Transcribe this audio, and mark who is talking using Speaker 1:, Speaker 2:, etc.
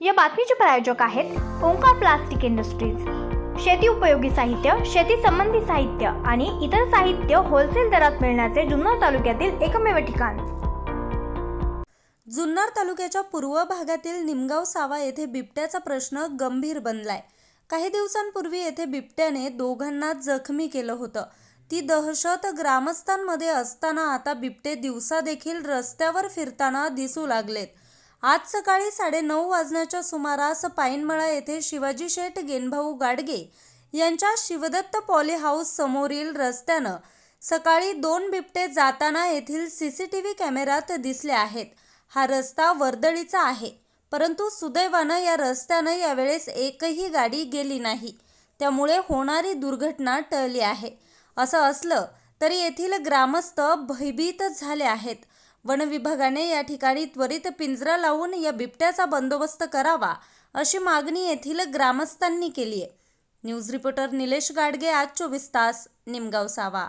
Speaker 1: या बातमीचे प्रायोजक आहेत ओंकार प्लास्टिक इंडस्ट्रीज. शेती उपयोगी साहित्य शेती संबंधी साहित्य आणि इतर साहित्य होलसेल दरात मिळण्याचे जुन्नर तालुक्यातील एकमेव ठिकाण.
Speaker 2: जुन्नर तालुक्याच्या पूर्व भागातील निमगाव सावा येथे बिबट्याचा प्रश्न गंभीर बनलाय. काही दिवसांपूर्वी येथे बिबट्याने दोघांना जखमी केलं होतं. ती दहशत ग्रामस्थांमध्ये असताना आता बिबटे दिवसा देखील रस्त्यावर फिरताना दिसू लागलेत. आज सकाळी साडेनऊ वाजण्याच्या सुमारास पाईनमळा येथे शिवाजी शेठ गेनभाऊ गाडगे यांच्या शिवदत्त पॉली हाऊस समोरील रस्त्यानं सकाळी दोन बिबटे जाताना येथील सी सी टी व्ही कॅमेऱ्यात दिसले आहेत. हा रस्ता वर्दळीचा आहे परंतु सुदैवानं या रस्त्यानं यावेळेस एकही गाडी गेली नाही. त्यामुळे होणारी दुर्घटना टळली आहे. असं असलं तरी येथील ग्रामस्थ भयभीत झाले आहेत. वनविभागाने या ठिकाणी त्वरित पिंजरा लावून या बिबट्याचा बंदोबस्त करावा अशी मागणी येथील ग्रामस्थांनी केली आहे. न्यूज रिपोर्टर निलेश गाडगे आज चोवीस तास निमगाव सावा